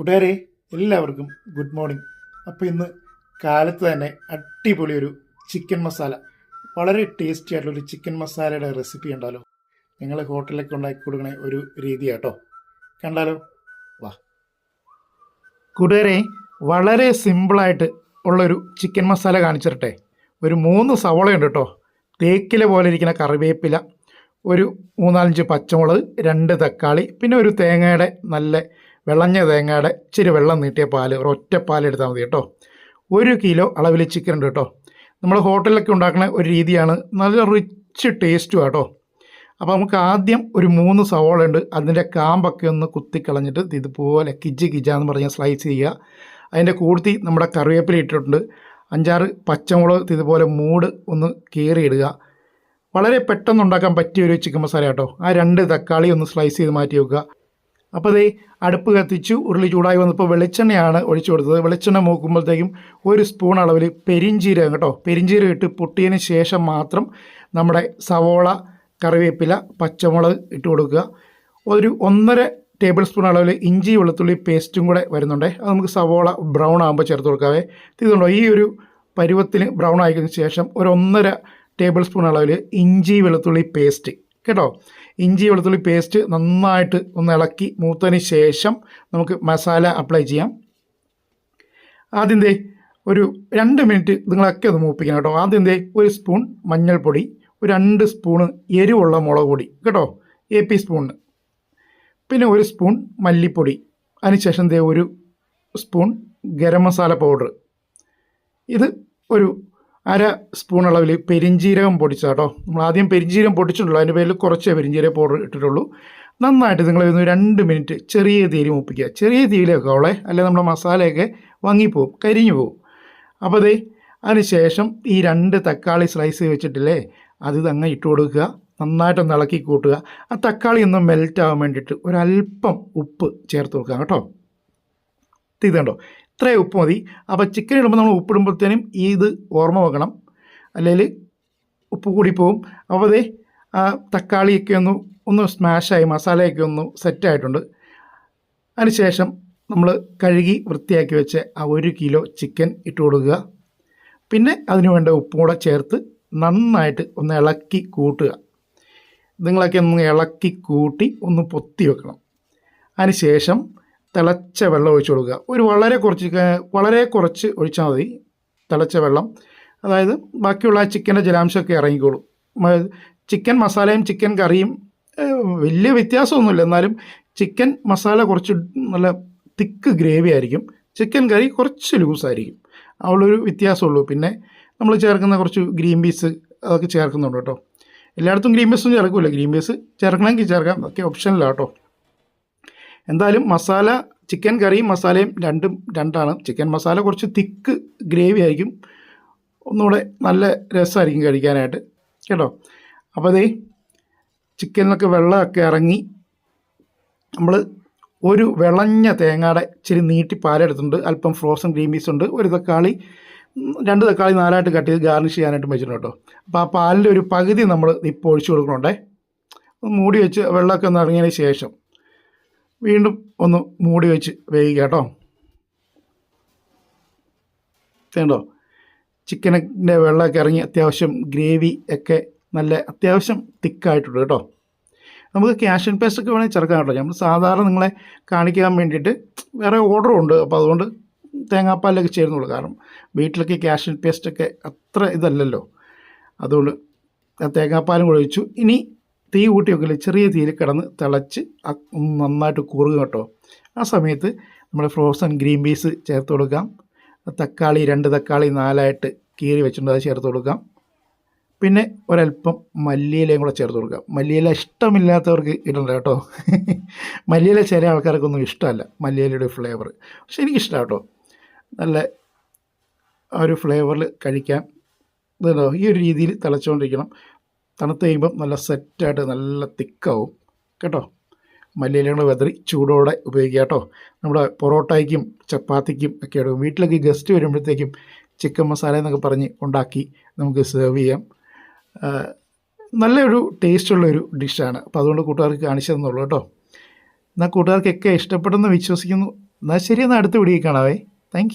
കൂട്ടുകാരെ എല്ലാവർക്കും good morning. അപ്പോൾ ഇന്ന് കാലത്ത് തന്നെ അടിപൊളി ഒരു ചിക്കൻ മസാല. വളരെ ടേസ്റ്റി ആയിട്ടുള്ളൊരു ചിക്കൻ മസാലയുടെ റെസിപ്പി ഉണ്ടല്ലോ നിങ്ങൾ ഹോട്ടലിലൊക്കെ ഉണ്ടാക്കി കൊടുക്കണ ഒരു രീതിയാട്ടോ കണ്ടാലോ? വാ. കൂട്ടുകാരെ വളരെ സിമ്പിളായിട്ട് ഉള്ളൊരു ചിക്കൻ മസാല കാണിച്ചിരട്ടെ. ഒരു മൂന്ന് സവളയുണ്ട് കേട്ടോ തേക്കില പോലെ ഇരിക്കുന്ന കറിവേപ്പില ഒരു മൂന്നാലഞ്ച് പച്ചമുളക് രണ്ട് തക്കാളി പിന്നെ ഒരു തേങ്ങയുടെ നല്ല വിളഞ്ഞ തേങ്ങയുടെ ഇച്ചിരി വെള്ളം നീട്ടിയ പാൽ ഒരൊറ്റ പാൽ എടുത്താൽ മതി കേട്ടോ. ഒരു കിലോ അളവിൽ ചിക്കൻ ഉണ്ട് കേട്ടോ. നമ്മൾ ഹോട്ടലിലൊക്കെ ഉണ്ടാക്കുന്ന ഒരു രീതിയാണ് നല്ല റിച്ച് ടേസ്റ്റും കേട്ടോ. അപ്പോൾ നമുക്ക് ആദ്യം ഒരു മൂന്ന് സവോള ഉണ്ട്. അതിന്റെ കാമ്പൊക്കെ ഒന്ന് കുത്തിക്കളഞ്ഞിട്ട് ഇതുപോലെ കിജ് കിജാന്ന് പറഞ്ഞ് സ്ലൈസ് ചെയ്യുക. അതിന്റെ കൂടുതൽ നമ്മുടെ കറിവേപ്പില ഇട്ടിട്ടുണ്ട്. അഞ്ചാറ് പച്ചമുളക് ഇതുപോലെ മൂട് ഒന്ന് കീറിയിടുക. വളരെ പെട്ടെന്ന് ഉണ്ടാക്കാൻ പറ്റിയ ഒരു ചിക്കൻ മസാല കേട്ടോ. ആ രണ്ട് തക്കാളി ഒന്ന് സ്ലൈസ് ചെയ്ത് മാറ്റി വെക്കുക. അപ്പോൾ ഇതേ അടുപ്പ് കത്തിച്ചു ഉരുളി ചൂടായി വന്നപ്പോൾ വെളിച്ചെണ്ണയാണ് ഒഴിച്ചു കൊടുത്തത്. വെളിച്ചെണ്ണ മൂക്കുമ്പോഴത്തേക്കും ഒരു സ്പൂൺ അളവിൽ പെരിഞ്ചീരകം കേട്ടോ. പെരിഞ്ചീരകം ഇട്ട് പൊട്ടിയതിന് ശേഷം മാത്രം നമ്മുടെ സവോള കറിവേപ്പില പച്ചമുളക് ഇട്ട് കൊടുക്കുക. ഒരു ഒന്നര ടേബിൾ സ്പൂൺ അളവിൽ ഇഞ്ചി വെളുത്തുള്ളി പേസ്റ്റും കൂടെ വരുന്നുണ്ട്. അത് നമുക്ക് സവോള ബ്രൗൺ ആകുമ്പോൾ ചേർത്ത് കൊടുക്കാവേ. ഇതുണ്ടോ? ഈ ഒരു പരുവത്തിന് ബ്രൗൺ ആയതിനു ശേഷം ഒരു ഒന്നര ടേബിൾ സ്പൂൺ അളവിൽ ഇഞ്ചി വെളുത്തുള്ളി പേസ്റ്റ് കേട്ടോ? ഇഞ്ചി വെളുത്തുള്ളി പേസ്റ്റ് നന്നായിട്ട് ഒന്ന് ഇളക്കി മൂത്തതിന് ശേഷം നമുക്ക് മസാല അപ്ലൈ ചെയ്യാം. ആദ്യം ദേ ഒരു രണ്ട് മിനിറ്റ് നിങ്ങളൊക്കെ ഒന്ന് മൂപ്പിക്കണം കേട്ടോ. ആദ്യം ദേ ഒരു സ്പൂൺ മഞ്ഞൾപ്പൊടി ഒരു രണ്ട് സ്പൂണ് എരിവുള്ള മുളക് പൊടി കേട്ടോ? എ പി സ്പൂണ് പിന്നെ ഒരു സ്പൂൺ മല്ലിപ്പൊടി. അതിനുശേഷം ദേ ഒരു സ്പൂൺ ഗരം മസാല പൗഡർ ഇത് ഒരു അര സ്പൂൺ അളവിൽ പെരിഞ്ജീരകം പൊടിച്ചാട്ടോ നമ്മൾ ആദ്യം പെരിഞ്ജീരകം പൊടിച്ചിട്ടുള്ളൂ അതിന്റെ പേരിൽ കുറച്ചേ പെരിഞ്ജീരക പൗഡർ ഇട്ടിട്ടുള്ളൂ. നന്നായിട്ട് നിങ്ങൾ ഒന്ന് രണ്ട് മിനിറ്റ് ചെറിയ തീയിൽ മുപ്പിക്കുക. ചെറിയ തീയിലൊക്കെ അവളെ അല്ലെങ്കിൽ നമ്മുടെ മസാലയൊക്കെ വാങ്ങിപ്പോവും കരിഞ്ഞു പോവും. അപ്പോൾ അതേ അതിനുശേഷം ഈ രണ്ട് തക്കാളി സ്ലൈസ് വെച്ചിട്ടില്ലേ അത് അങ്ങ് ഇട്ട് കൊടുക്കുക. നന്നായിട്ടൊന്ന് ഇളക്കി കൂട്ടുക. ആ തക്കാളി ഒന്ന് മെൽറ്റ് ആവാൻ വേണ്ടിയിട്ട് ഒരല്പം ഉപ്പ് ചേർത്ത് കൊടുക്കുക കേട്ടോ. ഇതുണ്ടോ ഇത്രയും ഉപ്പ് മതി. അപ്പോൾ ചിക്കൻ ഇടുമ്പോൾ നമ്മൾ ഉപ്പിടുമ്പോഴത്തേനും ഇത് ഓർമ്മ വെക്കണം. അല്ലെങ്കിൽ ഉപ്പ് കൂടി പോവും അപ്പോൾ അതേ തക്കാളിയൊക്കെ ഒന്ന് ഒന്ന് സ്മാഷായി മസാലയൊക്കെ ഒന്ന് സെറ്റായിട്ടുണ്ട് അതിനുശേഷം നമ്മൾ കഴുകി വൃത്തിയാക്കി വെച്ച് ആ ഒരു കിലോ ചിക്കൻ ഇട്ട് കൊടുക്കുക. പിന്നെ അതിന് വേണ്ട ഉപ്പും കൂടെ ചേർത്ത് നന്നായിട്ട് ഒന്ന് ഇളക്കി കൂട്ടുക. നിങ്ങളൊക്കെ ഒന്ന് ഇളക്കി കൂട്ടി ഒന്ന് പൊത്തി വെക്കണം. അതിനുശേഷം തിളച്ച വെള്ളം ഒഴിച്ചു കൊടുക്കുക. ഒരു വളരെ കുറച്ച് വളരെ കുറച്ച് ഒഴിച്ചാൽ മതി തിളച്ച വെള്ളം. അതായത് ബാക്കിയുള്ള ചിക്കന്റെ ജലാംശമൊക്കെ ഇറങ്ങിക്കോളും. ചിക്കൻ മസാലയും ചിക്കൻ കറിയും വലിയ വ്യത്യാസമൊന്നുമില്ല. എന്നാലും ചിക്കൻ മസാല കുറച്ച് നല്ല തിക്ക് ഗ്രേവി ആയിരിക്കും. ചിക്കൻ കറി കുറച്ച് ലൂസായിരിക്കും അവളൊരു വ്യത്യാസമുള്ളൂ. പിന്നെ നമ്മൾ ചേർക്കുന്ന കുറച്ച് ഗ്രീൻ പീസ് അതൊക്കെ ചേർക്കുന്നുണ്ട് കേട്ടോ. എല്ലായിടത്തും ഗ്രീൻ പീസൊന്നും ചേർക്കില്ല ഗ്രീൻ പീസ് ചേർക്കണമെങ്കിൽ ചേർക്കാം. അതൊക്കെ ഓപ്ഷനിലാണ് കേട്ടോ. എന്തായാലും മസാല ചിക്കൻ കറിയും മസാലയും രണ്ടും രണ്ടാണ്. ചിക്കൻ മസാല കുറച്ച് തിക്ക് ഗ്രേവി ആയിരിക്കും. ഒന്നുകൂടെ നല്ല രസമായിരിക്കും കഴിക്കാനായിട്ട്. കേട്ടോ? അപ്പോൾ അതേ ചിക്കനിലൊക്കെ വെള്ളമൊക്കെ ഇറങ്ങി നമ്മൾ ഒരു വിളഞ്ഞ തേങ്ങയുടെ ഇച്ചിരി നീട്ടി പാലെടുത്തിട്ടുണ്ട് അല്പം ഫ്രോസൺ ഗ്രീൻ പീസ് ഉണ്ട്. ഒരു തക്കാളി രണ്ട് തക്കാളി നാലായിട്ട് കട്ട് ചെയ്ത് ഗാർണിഷ് ചെയ്യാനായിട്ട് വെച്ചിട്ടുണ്ട് കേട്ടോ. അപ്പോൾ ആ പാലിന്റെ ഒരു പകുതി നമ്മൾ ഇപ്പോൾ ഒഴിച്ചു കൊടുക്കണുണ്ടേ. മൂടി വെച്ച് വെള്ളമൊക്കെ ഒന്ന് ഇറങ്ങിയതിന് ശേഷം വീണ്ടും ഒന്ന് മൂടി വെച്ച് വേവിക്കുക കേട്ടോ. വേണ്ടോ ചിക്കനിന്റെ വെള്ളമൊക്കെ ഇറങ്ങി അത്യാവശ്യം ഗ്രേവി ഒക്കെ നല്ല അത്യാവശ്യം തിക്കായിട്ടുണ്ട് കേട്ടോ. നമുക്ക് ക്യാഷ് ആൻഡ് പേസ്റ്റ് ഒക്കെ വേണമെങ്കിൽ ചേർക്കാം കേട്ടോ. നമ്മൾ സാധാരണ നിങ്ങളെ കാണിക്കാൻ വേണ്ടിയിട്ട് വേറെ ഓർഡറും ഉണ്ട്. അപ്പോൾ അതുകൊണ്ട് തേങ്ങാപ്പാലൊക്കെ ചേരുന്നുള്ളൂ. കാരണം വീട്ടിലൊക്കെ ക്യാഷ് ആൻഡ് പേസ്റ്റ് ഒക്കെ അത്ര ഇതല്ലല്ലോ. അതുകൊണ്ട് തേങ്ങാപ്പാലും കൂടെ ഒഴിച്ചു. ഇനി തീ കൂട്ടി വെക്കില്ല ചെറിയ തീയിൽ കിടന്ന് തിളച്ച് നന്നായിട്ട് കൂറുക കേട്ടോ. ആ സമയത്ത് നമ്മൾ ഫ്രോസൺ ഗ്രീൻ പീസ് ചേർത്ത് കൊടുക്കാം. തക്കാളി രണ്ട് തക്കാളി നാലായിട്ട് കീറി വെച്ചിട്ടുണ്ട് അത് ചേർത്ത് കൊടുക്കാം. പിന്നെ ഒരല്പം മല്ലിയിലയും കൂടെ ചേർത്ത് കൊടുക്കാം. മല്ലിയില ഇഷ്ടമില്ലാത്തവർക്ക് ഇടണ്ട കേട്ടോ. മല്ലിയില ചില ആൾക്കാർക്കൊന്നും ഇഷ്ടമല്ല മല്ലിയിലയുടെ ഫ്ലേവർ പക്ഷെ എനിക്കിഷ്ടമാണ് കേട്ടോ. നല്ല ആ ഒരു ഫ്ലേവറിൽ കഴിക്കാൻ. ഇതുണ്ടോ ഈ ഒരു രീതിയിൽ തിളച്ചുകൊണ്ടിരിക്കണം. തണുത്ത് കഴിയുമ്പം നല്ല സെറ്റായിട്ട് നല്ല തിക്കാവും. കേട്ടോ? മല്ലിയിലങ്ങൾ വെതറി ചൂടോടെ ഉപയോഗിക്കുക കേട്ടോ. നമ്മുടെ പൊറോട്ടയ്ക്കും ചപ്പാത്തിക്കും ഒക്കെ എടുക്കും വീട്ടിലേക്ക് ഗസ്റ്റ് വരുമ്പോഴത്തേക്കും ചിക്കൻ മസാല എന്നൊക്കെ പറഞ്ഞ് ഉണ്ടാക്കി നമുക്ക് സെർവ് ചെയ്യാം. നല്ലൊരു ടേസ്റ്റുള്ളൊരു ഡിഷാണ് അപ്പോൾ അതുകൊണ്ട് കൂട്ടുകാർക്ക് കാണിച്ചു തന്നുള്ളൂ കേട്ടോ. എന്നാൽ കൂട്ടുകാർക്കൊക്കെ ഇഷ്ടപ്പെടുമെന്ന് വിശ്വസിക്കുന്നു. എന്നാൽ ശരി എന്നാൽ അടുത്ത വീഡിയോ കാണാവേ. താങ്ക്